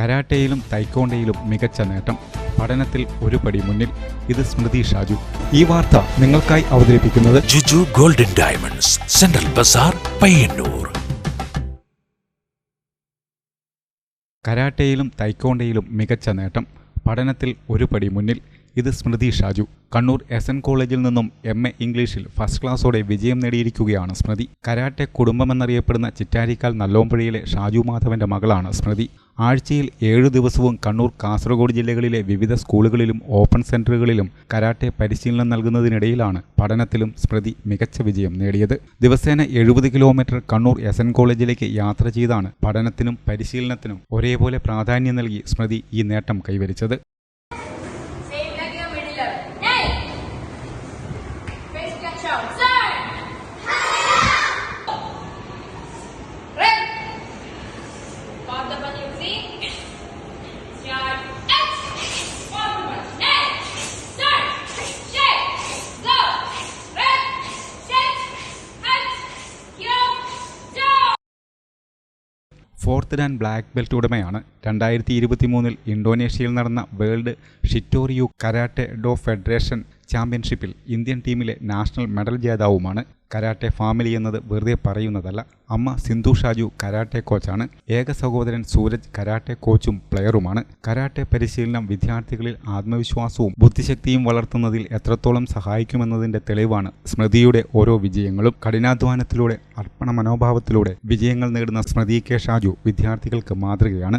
കരാട്ടയിലും തൈക്കോണ്ടയിലും മികച്ച നേട്ടം. പഠനത്തിൽ ഒരു പടി മുന്നിൽ. ഇത് സ്മൃതി ഷാജു. ഈ വാർത്ത നിങ്ങൾക്കായി അവതരിപ്പിക്കുന്നത് Juju golden diamonds central bazaar Payyanur. കരാട്ടയിലും തൈക്കോണ്ടയിലും മികച്ച നേട്ടം. പഠനത്തിൽ ഒരു പടി മുന്നിൽ. ഇത് സ്മൃതി ഷാജു. കണ്ണൂർ എസ് എൻ കോളേജിൽ നിന്നും എം എ ഇംഗ്ലീഷിൽ ഫസ്റ്റ് ക്ലാസ്സോടെ വിജയം നേടിയിരിക്കുകയാണ് സ്മൃതി. കരാട്ടെ കുടുംബമെന്നറിയപ്പെടുന്ന ചിറ്റാരിക്കാൽ നല്ലോമ്പുഴയിലെ ഷാജു മാധവന്റെ മകളാണ് സ്മൃതി. ആഴ്ചയിൽ ഏഴു ദിവസവും കണ്ണൂർ കാസർഗോഡ് ജില്ലകളിലെ വിവിധ സ്കൂളുകളിലും ഓപ്പൺ സെന്ററുകളിലും കരാട്ടെ പരിശീലനം നൽകുന്നതിനിടയിലാണ് പഠനത്തിലും സ്മൃതി മികച്ച വിജയം നേടിയത്. ദിവസേന എഴുപത് കിലോമീറ്റർ കണ്ണൂർ എസ് എൻ കോളേജിലേക്ക് യാത്ര ചെയ്താണ് പഠനത്തിനും പരിശീലനത്തിനും ഒരേപോലെ പ്രാധാന്യം നൽകി സ്മൃതി ഈ നേട്ടം കൈവരിച്ചത്. ഫോർത്ത് ഡാൻ ബ്ലാക്ക് ബെൽറ്റ് ഉടമയാണ്. രണ്ടായിരത്തി ഇരുപത്തി മൂന്നിൽ ഇന്തോനേഷ്യയിൽ നടന്ന world Shitoryu karate do federation ചാമ്പ്യൻഷിപ്പിൽ ഇന്ത്യൻ ടീമിലെ നാഷണൽ മെഡൽ ജേതാവുമാണ്. കരാട്ടെ ഫാമിലി എന്നത് വെറുതെ പറയുന്നതല്ല. അമ്മ സിന്ധു ഷാജു കരാട്ടെ കോച്ചാണ്. ഏക സഹോദരൻ സൂരജ് കരാട്ടെ കോച്ചും പ്ലെയറുമാണ്. കരാട്ടെ പരിശീലനം വിദ്യാർത്ഥികളിൽ ആത്മവിശ്വാസവും ബുദ്ധിശക്തിയും വളർത്തുന്നതിൽ എത്രത്തോളം സഹായിക്കുമെന്നതിന്റെ തെളിവാണ് സ്മൃതിയുടെ ഓരോ വിജയങ്ങളും. കഠിനാധ്വാനത്തിലൂടെ അർപ്പണ മനോഭാവത്തിലൂടെ വിജയങ്ങൾ നേടുന്ന സ്മൃതി കെ ഷാജു വിദ്യാർത്ഥികൾക്ക് മാതൃകയാണ്.